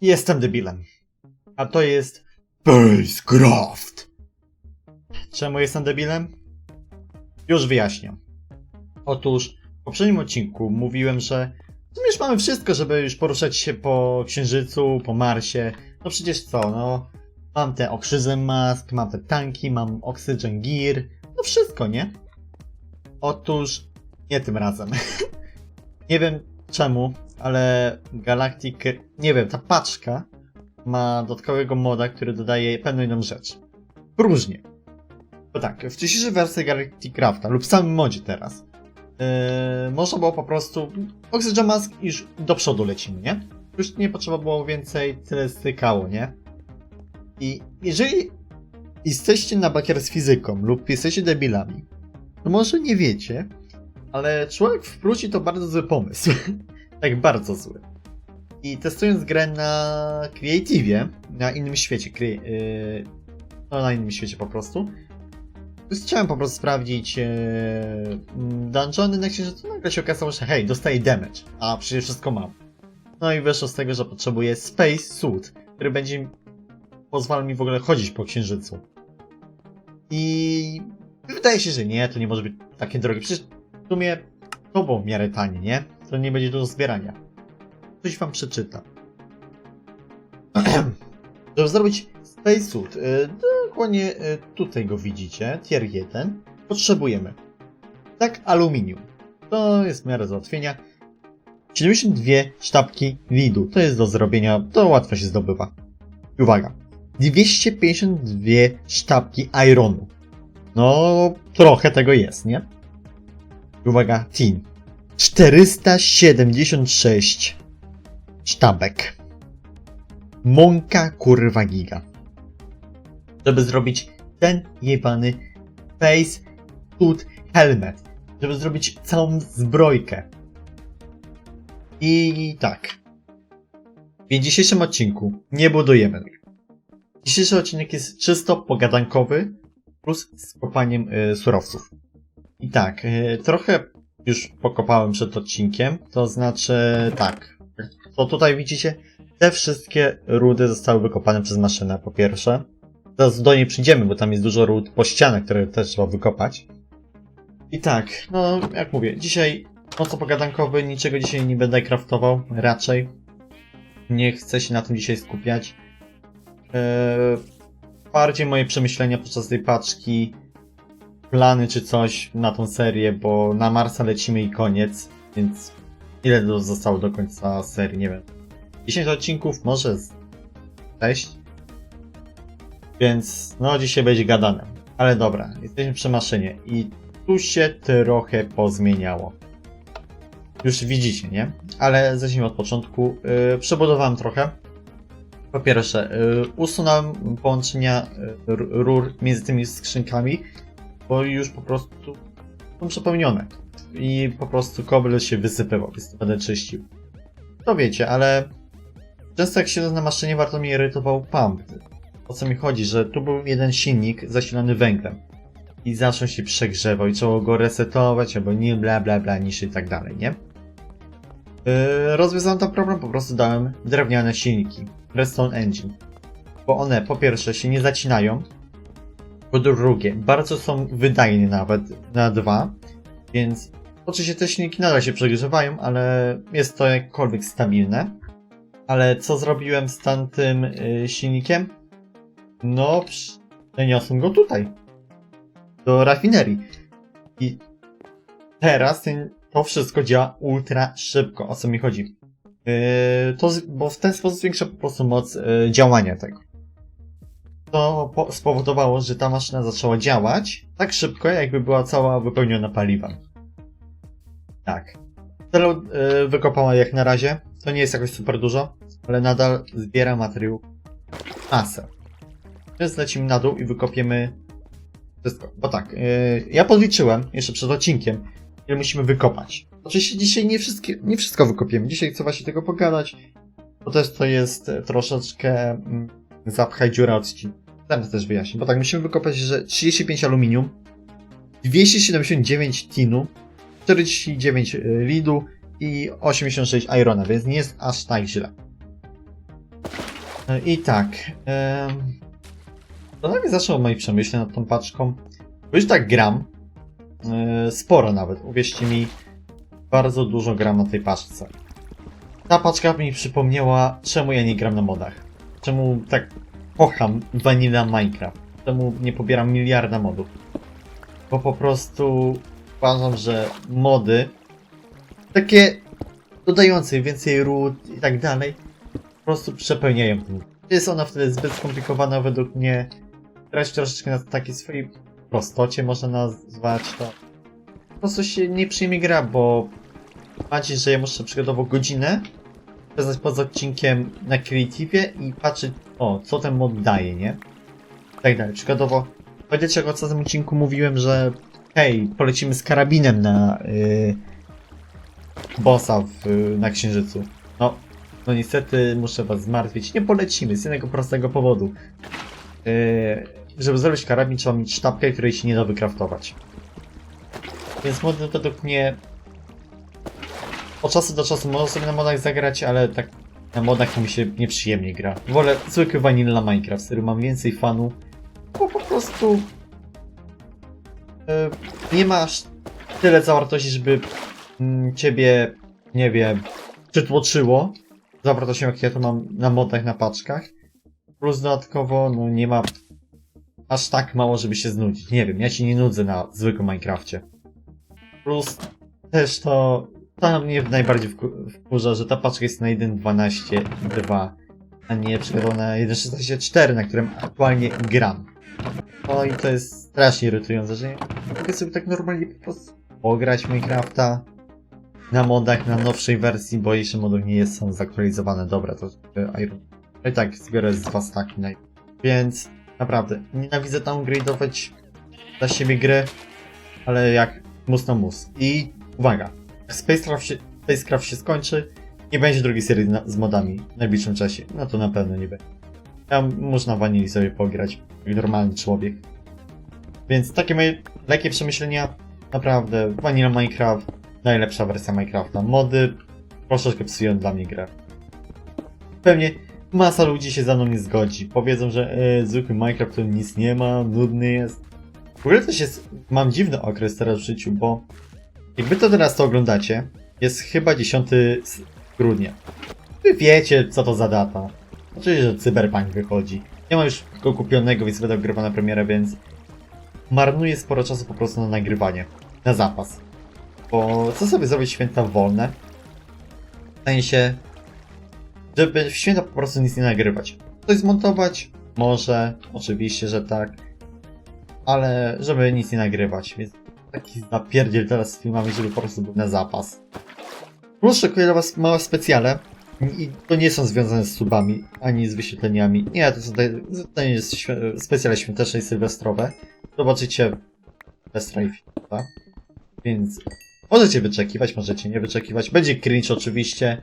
Jestem debilem. A to jest Spacecraft. Czemu jestem debilem? Już wyjaśnię. Otóż w poprzednim odcinku mówiłem, że sumie już mamy wszystko, żeby już poruszać się po Księżycu, po Marsie. No przecież co, no. Mam te Oxygen Mask, mam te tanki, mam Oxygen Gear. No wszystko, nie? Otóż nie tym razem. nie wiem czemu, ale Galactic, nie wiem, ta paczka ma dodatkowego moda, który dodaje pewną inną rzecz. Próżnie. Bo tak, w dzisiejszej wersji Galactic Crafta lub w samym modzie teraz yy, można było po prostu Oxygen Mask i już do przodu lecimy, nie? Już nie potrzeba było więcej, tyle stykało, nie? I jeżeli jesteście na bakier z fizyką lub jesteście debilami, to może nie wiecie, ale człowiek w to bardzo zły pomysł. tak bardzo zły. I testując grę na Creative'ie, na innym świecie, cre- yy, no na innym świecie po prostu, chciałem po prostu sprawdzić yy, dungeony na księżycu, nagle się okazało, że hej, dostaję damage, a przecież wszystko mam. No i wyszło z tego, że potrzebuję Space Suit, który będzie pozwalał mi w ogóle chodzić po księżycu. I wydaje się, że nie, to nie może być takie drogie. Przecież w sumie to było w miarę tanie, nie? To nie będzie do zbierania. Coś wam przeczytam. Żeby zrobić Space Suit, y, dokładnie y, tutaj go widzicie, tier 1, potrzebujemy tak aluminium. To jest w miarę załatwienia. 72 sztabki lidu, to jest do zrobienia, to łatwo się zdobywa. Uwaga, 252 sztabki ironu. No, trochę tego jest, nie? Uwaga, tin. 476 sztabek. Mąka kurwa giga. Żeby zrobić ten jebany face tooth helmet. Żeby zrobić całą zbrojkę. I tak. W dzisiejszym odcinku nie budujemy. Dzisiejszy odcinek jest czysto pogadankowy plus z kopaniem y, surowców. I tak, y, trochę już pokopałem przed odcinkiem, to znaczy tak. To tutaj widzicie, te wszystkie rudy zostały wykopane przez maszynę, po pierwsze. Teraz do niej przyjdziemy, bo tam jest dużo ród po ścianach, które też trzeba wykopać. I tak, no jak mówię, dzisiaj mocno pogadankowy, niczego dzisiaj nie będę craftował, raczej. Nie chcę się na tym dzisiaj skupiać. Eee, bardziej moje przemyślenia podczas tej paczki, plany czy coś na tą serię, bo na Marsa lecimy i koniec, więc ile do- zostało do końca serii, nie wiem. 10 odcinków, może z 6. Więc no dzisiaj będzie gadane. Ale dobra, jesteśmy przy maszynie i tu się trochę pozmieniało. Już widzicie, nie? Ale zacznijmy od początku. Yy, przebudowałem trochę. Po pierwsze, yy, usunąłem połączenia r- rur między tymi skrzynkami, bo już po prostu są przepełnione. I po prostu kobel się wysypywał, więc będę czyścił. To wiecie, ale często jak siedzę na maszynie, bardzo mnie irytował pump. O co mi chodzi, że tu był jeden silnik zasilany węglem. I zaczął się przegrzewał i trzeba go resetować, albo nie bla bla bla niż i tak dalej, nie? Yy, rozwiązałem ten problem, po prostu dałem drewniane silniki. Redstone Engine. Bo one po pierwsze się nie zacinają, po drugie bardzo są wydajne nawet na dwa, więc oczywiście te silniki nadal się przegrzewają, ale jest to jakkolwiek stabilne. Ale co zrobiłem z tamtym yy, silnikiem? No, przeniosłem go tutaj. Do rafinerii. I teraz ten, to wszystko działa ultra szybko. O co mi chodzi? Yy, to, bo w ten sposób zwiększa po prostu moc yy, działania tego. To po, spowodowało, że ta maszyna zaczęła działać tak szybko, jakby była cała wypełniona paliwem. Tak. Tyle yy, wykopała jak na razie. To nie jest jakoś super dużo, ale nadal zbiera materiał masę. Więc lecimy na dół i wykopiemy wszystko. Bo tak, yy, ja podliczyłem jeszcze przed odcinkiem, ile musimy wykopać. Oczywiście dzisiaj nie, wszystkie, nie wszystko wykopiemy. Dzisiaj chcę właśnie tego pogadać, bo też to jest e, troszeczkę mm, zapchaj dziura odcinka. Zaraz też wyjaśnię, bo tak, musimy wykopać, że 35 aluminium, 279 tinu, 49 lidu i 86 irona, więc nie jest aż tak źle. E, I tak. To nawet zaczął od moich przemyśleń nad tą paczką. Bo już tak gram. e, Sporo nawet. Uwierzcie mi, bardzo dużo gram na tej paczce. Ta paczka mi przypomniała, czemu ja nie gram na modach. Czemu tak kocham Vanilla Minecraft. Czemu nie pobieram miliarda modów. Bo po prostu uważam, że mody takie dodające więcej ród i tak dalej po prostu przepełniają ten. Jest ona wtedy zbyt skomplikowana według mnie. Grać troszeczkę na takiej swojej prostocie można nazwać to. Po prostu się nie przyjmie gra, bo macie, że ja muszę przykładowo godzinę spędzać poza odcinkiem na Creative i patrzeć, o, co ten mod daje, nie? Tak dalej. Przykładowo, pamiętacie, jak o tym odcinku mówiłem, że hej, polecimy z karabinem na yy, bossa w, na Księżycu. No, no niestety muszę was zmartwić. Nie polecimy z jednego prostego powodu. Yy, żeby zrobić karabin trzeba mieć sztabkę, której się nie da wykraftować. Więc mody według mnie od czasu do czasu można sobie na modach zagrać, ale tak na modach to mi się nieprzyjemnie gra. Wolę zwykły vanilla Minecraft, z którym mam więcej fanów, bo po prostu yy, nie masz tyle zawartości, żeby mm, ciebie, nie wiem, przytłoczyło zawartością, jak ja to mam na modach, na paczkach. Plus dodatkowo, no nie ma aż tak mało, żeby się znudzić. Nie wiem, ja się nie nudzę na zwykłym Minecrafcie. Plus też to, to mnie najbardziej wku- wkurza, że ta paczka jest na 1.12.2, a nie przykładowo na 1.16.4, na którym aktualnie gram. No i to jest strasznie irytujące, że mogę sobie tak normalnie po prostu pograć Minecrafta na modach, na nowszej wersji, bo jeszcze mody nie jest, są zaktualizowane. Dobra, to Iron. I tak zbiorę z dwa staki. naj- Więc naprawdę, nienawidzę downgrade'ować dla siebie gry, ale jak mus na mus. I uwaga, Spacecraft się, Spacecraft się skończy, nie będzie drugiej serii na, z modami w najbliższym czasie. No to na pewno nie będzie. Ja muszę na wanili sobie pograć, jak normalny człowiek. Więc takie moje lekkie przemyślenia. Naprawdę, Vanilla Minecraft, najlepsza wersja Minecrafta. Mody troszeczkę psują dla mnie grę. Pewnie masa ludzi się za mną nie zgodzi. Powiedzą, że e, zwykły Minecraft to nic nie ma, nudny jest. W ogóle też jest, mam dziwny okres teraz w życiu, bo jakby to teraz to oglądacie, jest chyba 10 s- grudnia. Wy wiecie, co to za data. Oczywiście, że Cyberpunk wychodzi. Nie mam już go kupionego, więc będę ogrywał na premierę, więc marnuję sporo czasu po prostu na nagrywanie. Na zapas. Bo co sobie zrobić święta wolne? W sensie, żeby w święta po prostu nic nie nagrywać. Coś zmontować? Może, oczywiście, że tak. Ale żeby nic nie nagrywać, więc taki napierdziel teraz z filmami, żeby po prostu był na zapas. Plus szykuję dla was małe specjale. I to nie są związane z subami, ani z wyświetleniami. Nie, to są to nie jest specjale świąteczne i sylwestrowe. Zobaczycie Sylwestra i tak? Więc możecie wyczekiwać, możecie nie wyczekiwać. Będzie cringe oczywiście.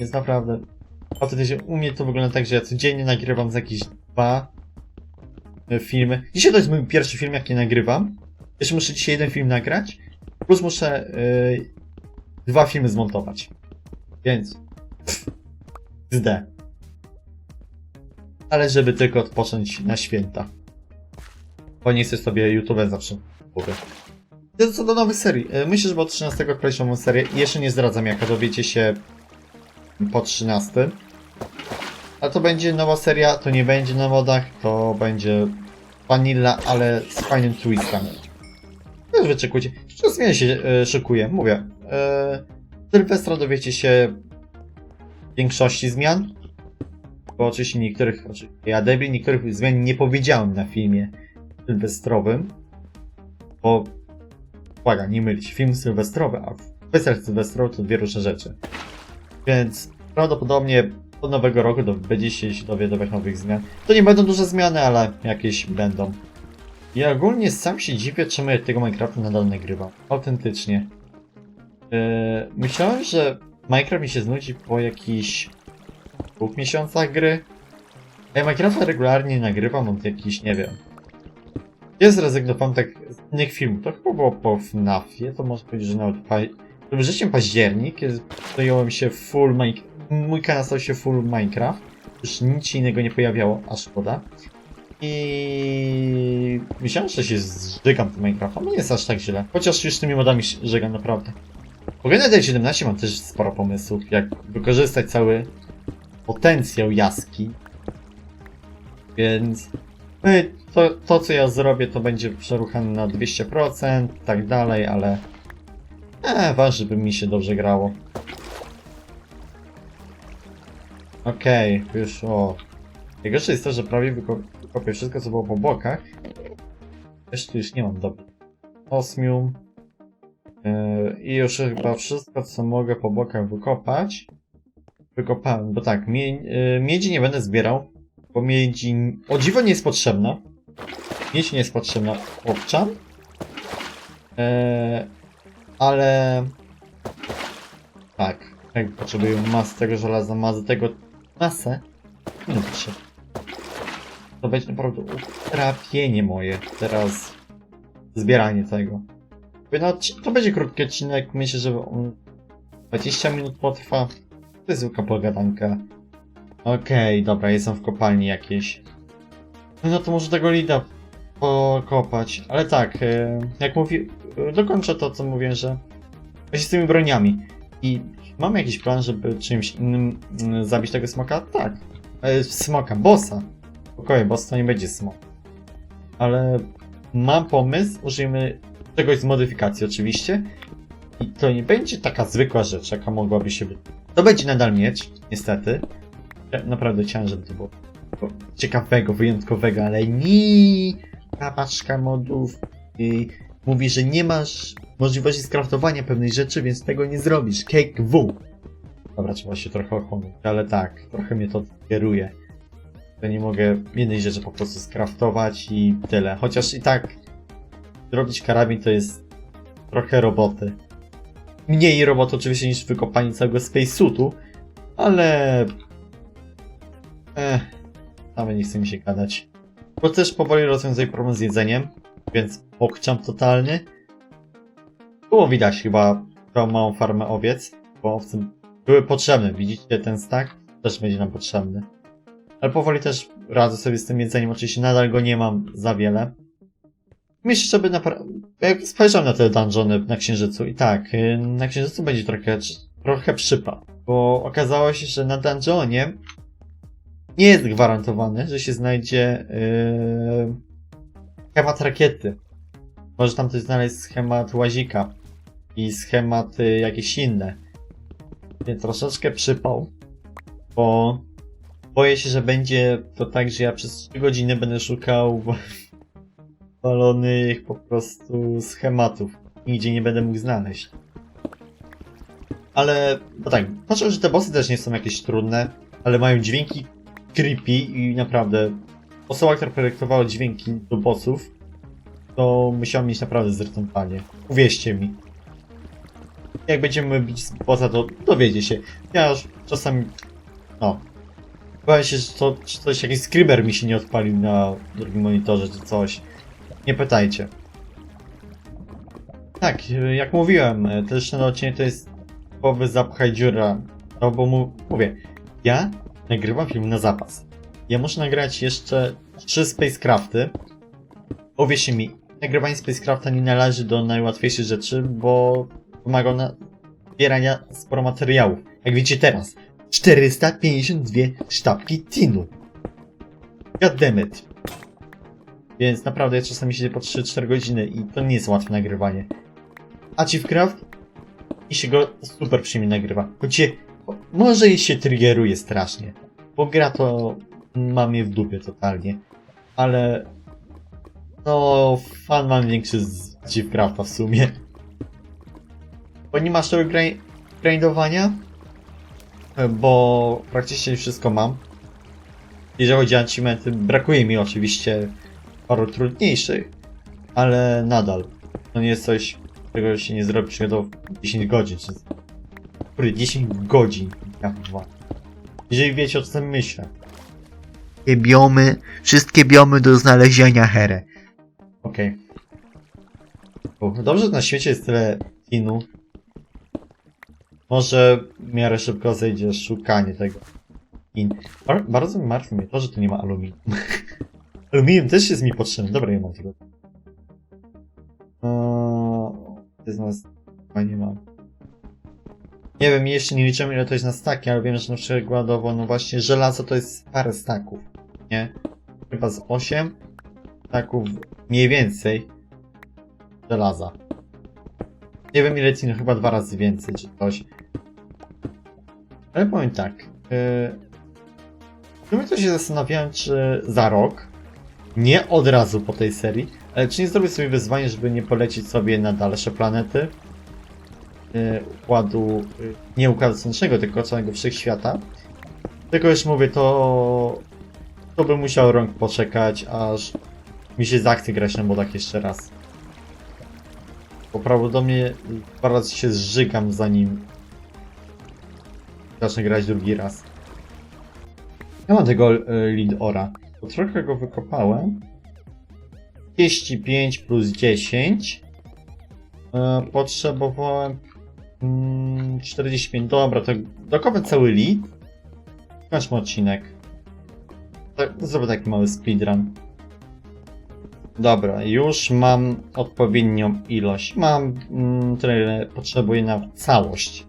Więc naprawdę. Autentycznie u mnie to wygląda tak, że ja codziennie nagrywam z jakieś dwa filmy. Dzisiaj to jest mój pierwszy film, jaki nagrywam. Jeszcze muszę dzisiaj jeden film nagrać. Plus muszę yy, dwa filmy zmontować. Więc. Zd. Ale żeby tylko odpocząć na święta. Bo nie chcę sobie YouTube zawsze głowy. Co do nowych serii. e, Myślę, że od 13 określą nową serię. Jeszcze nie zdradzam jaka, dowiecie się po 13. A to będzie nowa seria, to nie będzie na modach, to będzie vanilla, ale z fajnym twistem. Też wyczekujcie. Wszystko zmiany się e, szykuje, mówię. E, Sylwestra dowiecie się większości zmian. Bo oczywiście niektórych, oczy- ja debil, niektórych zmian nie powiedziałem na filmie sylwestrowym. Bo, uwaga, nie mylić, film sylwestrowy, a specjal sylwestrowy to dwie różne rzeczy. Więc prawdopodobnie od nowego roku do, będziecie się dowiadywać nowych zmian. To nie będą duże zmiany, ale jakieś będą. Ja ogólnie sam się dziwię, czemu ja tego Minecrafta nadal nagrywam. Autentycznie. Yy, myślałem, że Minecraft mi się znudzi po jakichś dwóch miesiącach gry. Ja Minecrafta regularnie nagrywam od jakichś, nie wiem. Ja zrezygnowałem tak z innych filmów. To chyba było po FNAFie, to można powiedzieć, że nawet pa... wrześniu październik, kiedy zająłem się full Minecraft. mój kanał stał się full Minecraft. Już nic innego nie pojawiało, a szkoda. I myślałem, że się zżygam tym Minecraftem. No nie jest aż tak źle. Chociaż już tymi modami się naprawdę. W ogóle 17 mam też sporo pomysłów, jak wykorzystać cały potencjał jaski. Więc no to, to co ja zrobię, to będzie przeruchane na 200%, tak dalej, ale e, ważne, żeby mi się dobrze grało. Okej, już o. Najgorsze jest to, że prawie wyko wykopię wszystko, co było po bokach. Też tu już nie mam dobra. Osmium. Yy, I już chyba wszystko, co mogę po bokach wykopać. Wykopałem, bo tak, mie yy, miedzi nie będę zbierał, bo miedzi o dziwo nie jest potrzebna. Miedź nie jest potrzebna owczan. Yy, ale... Tak, jak potrzebuję masy tego żelaza, masy tego... masę. Nie potrzeba. To będzie naprawdę utrapienie moje teraz zbieranie tego. No, to będzie krótki odcinek, myślę, że on 20 minut potrwa. To jest zwykła pogadanka. Okej, dobra, jestem w kopalni jakiejś. No to może tego lida pokopać. Ale tak, e, jak mówi, dokończę to, co mówię, że właśnie z tymi broniami. I mamy jakiś plan, żeby czymś innym mm, zabić tego smoka? Tak. E, smoka, bossa. Spokojnie, boss to nie będzie smok. Ale mam pomysł, użyjemy czegoś z modyfikacji oczywiście. I to nie będzie taka zwykła rzecz, jaka mogłaby się. To będzie nadal mieć, niestety. Ja naprawdę chciałem, żeby to było ciekawego, wyjątkowego, ale nie. Ta paczka modów i mówi, że nie masz możliwości skraftowania pewnej rzeczy, więc tego nie zrobisz. Cake W. Dobra, trzeba się trochę ochłonąć, ale tak, trochę mnie to kieruje. To nie mogę jednej rzeczy po prostu skraftować i tyle. Chociaż i tak zrobić karabin to jest trochę roboty. Mniej roboty oczywiście niż wykopanie całego spacesuitu, ale... Ech, nawet nie chce mi się gadać. Bo też powoli rozwiązuję problem z jedzeniem, więc pokczam totalny. Było widać chyba tą małą farmę owiec, bo owce były potrzebne. Widzicie ten stack? Też będzie nam potrzebny. Ale powoli też radzę sobie z tym jedzeniem. Oczywiście nadal go nie mam za wiele. Myślę, żeby naprawdę... Jak spojrzałem na te dungeony na Księżycu i tak, y, na Księżycu będzie trochę, trochę przypał. Bo okazało się, że na dungeonie nie jest gwarantowane, że się znajdzie yy, schemat rakiety. Może tam też znaleźć schemat łazika i schematy jakieś inne. Więc troszeczkę przypał, bo boję się, że będzie to tak, że ja przez 3 godziny będę szukał walonych po prostu schematów. Nigdzie nie będę mógł znaleźć. Ale, no tak, patrzę, że te bossy też nie są jakieś trudne, ale mają dźwięki creepy i naprawdę osoba, która projektowała dźwięki do bossów, to musiała mieć naprawdę zrytąpanie. Uwierzcie mi. Jak będziemy bić z bossa, to dowiedzie się. Ja już czasami, no, Bałem się, że to czy coś, jakiś screamer mi się nie odpalił na drugim monitorze, czy coś. Nie pytajcie. Tak, jak mówiłem, też ten odcinek to jest typowy zapchaj dziura. No bo mu, mówię, ja nagrywam film na zapas. Ja muszę nagrać jeszcze trzy spacecrafty. Uwierzcie mi, nagrywanie spacecrafta nie należy do najłatwiejszych rzeczy, bo wymaga na zbierania sporo materiałów. Jak widzicie teraz, 452 sztabki tinu. Goddammit. Więc naprawdę czasami siedzę po 3-4 godziny i to nie jest łatwe nagrywanie. Achievecraft i się go super przyjemnie nagrywa. Choć się, może i się triggeruje strasznie, bo gra to mam je w dupie totalnie. Ale no fan mam większy z Achievecrafta w sumie. Bo nie masz tego grind grindowania, bo praktycznie wszystko mam. Jeżeli chodzi o achievementy, brakuje mi oczywiście paru trudniejszych, ale nadal to nie jest coś, czego się nie zrobi przykładowo w 10 godzin. Czy... Kurde, 10 godzin. Ja chyba. Jeżeli wiecie o czym myślę. Wszystkie biomy, wszystkie biomy do znalezienia here. Okej. Okay. Dobrze, że na świecie jest tyle tinu. Może w miarę szybko zejdzie szukanie tego. I bar bardzo martwi mnie to, że tu nie ma aluminium. aluminium też jest mi potrzebne. Dobra, nie mam tego. Eee, z nas chyba nie mam. Nie wiem, jeszcze nie liczymy ile to jest na staki, ale wiem, że na przykładowo, no właśnie, żelazo to jest parę staków, nie? Chyba z 8 staków mniej więcej żelaza. Nie wiem ile ci, no chyba dwa razy więcej, czy coś. Ale powiem tak. Yy, w to się zastanawiałem, czy za rok, nie od razu po tej serii, ale czy nie zrobię sobie wyzwanie, żeby nie polecieć sobie na dalsze planety yy, układu, yy, nie układu słonecznego, tylko całego wszechświata. Tylko już mówię, to to bym musiał rąk poczekać, aż mi się zachce grać na modach jeszcze raz. Bo prawdopodobnie dwa razy się zżygam zanim zacznę grać drugi raz. Ja mam tego y, lead ora. To trochę go wykopałem. 35 plus 10. E, potrzebowałem mm, 45. Dobra, to dokopę cały lead. Kończmy odcinek. Tak, zrobię taki mały speedrun. Dobra, już mam odpowiednią ilość. Mam mm, tyle, potrzebuję na całość.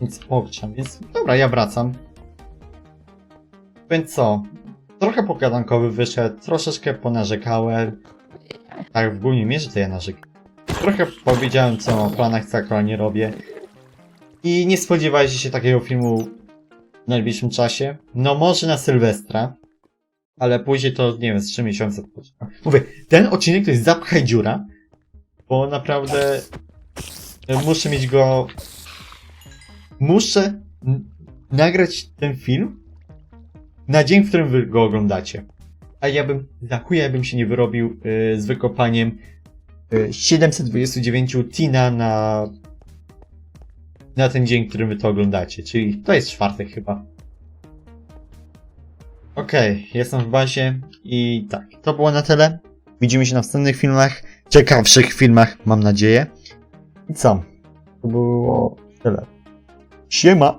Więc pokczam, więc dobra, ja wracam. Więc co? Trochę pogadankowy wyszedł, troszeczkę ponarzekałem. Tak, w głównej mierze to ja narzekam. Trochę powiedziałem, co o planach, co aktualnie robię. I nie spodziewajcie się takiego filmu w najbliższym czasie. No może na Sylwestra. Ale później to, nie wiem, z 3 miesiące. Mówię, ten odcinek to jest zapchaj dziura. Bo naprawdę e, muszę mieć go... Muszę nagrać ten film na dzień, w którym wy go oglądacie. A ja bym, za chuja bym się nie wyrobił y, z wykopaniem y, 729 Tina na na ten dzień, w którym wy to oglądacie. Czyli to jest czwartek chyba. Okej, jestem w bazie i tak, to było na tyle. Widzimy się na następnych filmach, ciekawszych filmach, mam nadzieję. I co? To było tyle. Siema!